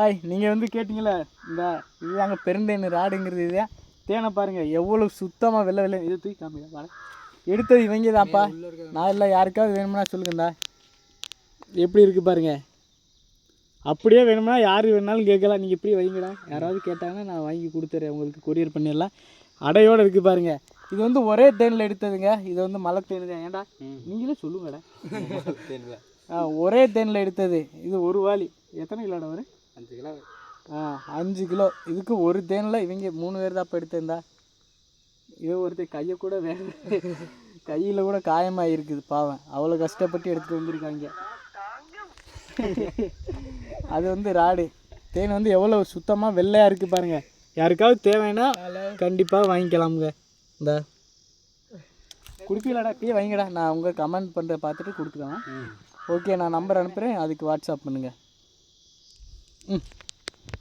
Hi நீங்கள் வந்து கேட்டிங்களே இந்த இதுதாங்க பெருந்தேன் ராடுங்கிறது இது. தேனை பாருங்கள் எவ்வளோ சுத்தமாக வெள்ளை வெள்ளை. இது தூக்கி காமிங்க வாடா எடுத்தது இவங்க தான்ப்பா நான் இல்லை யாருக்காவது வேணும்னா சொல்லுங்கண்ணா எப்படி இருக்குது பாருங்க. அப்படியே வேணும்னா யார் வேணாலும் கேட்கலாம். நீங்கள் இப்படி வைங்கடா. யாராவது கேட்டாங்கன்னா நான் வாங்கி கொடுத்துறேன். உங்களுக்கு கொரியர் பண்ணிடலாம். அடையோடு இருக்குது பாருங்க. இது வந்து ஒரே தேனில் எடுத்ததுங்க. இது வந்து மலை தேன் தான். ஏன்டா? நீங்களே சொல்லுங்கடா. ஒரே தேனில் எடுத்தது. இது ஒரு வாளி. எத்தனை கிலோட வரும்? அஞ்சு கிலோ. ஆ அஞ்சு கிலோ. இதுக்கு ஒரு தேனில் இவங்க மூணு பேர் தான் இப்போ எடுத்திருந்தா. இது ஒருத்தர் கையை கூட வேற கையில் கூட காயமாக இருக்குது பாவம். அவ்வளோ கஷ்டப்பட்டு எடுத்துகிட்டு வந்திருக்காங்க. அது வந்து ராடு. தேன் வந்து எவ்வளோ சுத்தமாக வெள்ளையாக இருக்குது பாருங்கள் யாருக்காவது தேவைன்னா கண்டிப்பாக வாங்கிக்கலாமுங்க. இந்த. கொடுப்பீங்களாடா? இப்பயே வைங்கடா நான் உங்கள் கமெண்ட் பண்ணுற பார்த்துட்டு கொடுத்துக்கலாம். ஓகே நான் நம்பர் அனுப்புகிறேன் அதுக்கு வாட்ஸ்அப் பண்ணுங்கள் Mm.